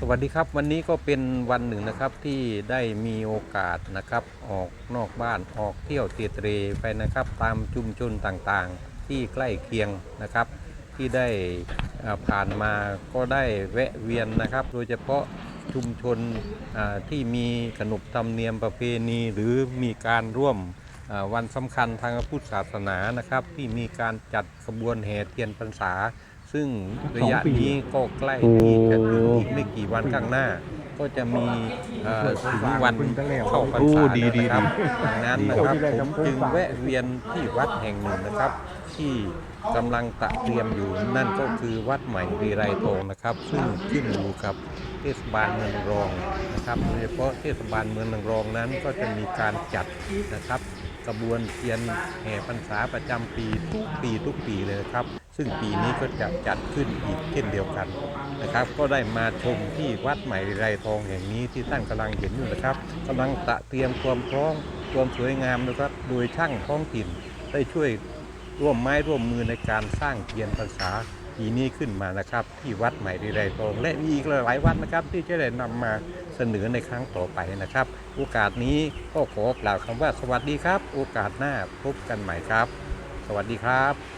สวัสดีครับวันนี้ก็เป็นวันหนึ่งนะครับที่ได้มีโอกาสนะครับออกนอกบ้านออกเที่ยวเตะเตรไปนะครับ ตามชุมชนต่างๆ ที่ใกล้เคียงนะครับ ที่ได้ผ่านมาก็ได้แวะเวียนนะครับ โดยเฉพาะชุมชนที่มีขนบธรรมเนียมประเพณีหรือมีการร่วมวันสำคัญทางพุทธศาสนานะครับ ที่มีการจัดขบวนแห่เทียนพรรษา ซึ่งระยะนี้ก็ใกล้ที่จะถึงอีกไม่กี่วันข้างหน้า ก็จะมีเอ่อถึงวันเข้าพรรษาโอ้ดีแล้วนะครับดีดีดังนั้นนะครับผมจึงแวะเวียนที่วัดแห่งหนึ่งนะครับ ที่กำลังตระเตรียมอยู่นั่นก็คือวัดใหม่วีไรทองนะครับ ซึ่งขึ้นอยู่กับเทศบาลเมืองรองนะครับโดยเฉพาะเทศบาลเมืองนางรองนั้นก็จะมีการจัดนะครับกระบวนเทียนแห่พรรษาประจำปีทุกปีทุกปีเลยนะครับ ซึ่งปีนี้ก็จะจัดขึ้นอีกเช่นเดียวกันนะครับ ก็ได้มาชมที่วัดใหม่ไรทองแห่งนี้ที่ท่านกำลังเห็นอยู่นะครับกำลังตระเตรียมความพร้อมความสวยงามนะครับโดยช่างท้องถิ่นได้ช่วยร่วมไม้ร่วมมือในการสร้างเทียนพรรษาปีนี้ขึ้นมานะครับ ที่วัดใหม่ไรทองและมีอีกหลายวัดนะครับ ที่จะได้นำมาเสนอในครั้งต่อไปนะครับ โอกาสนี้ก็ขอกล่าวคำว่าสวัสดีครับ โอกาสหน้าพบกันใหม่ครับ สวัสดีครับ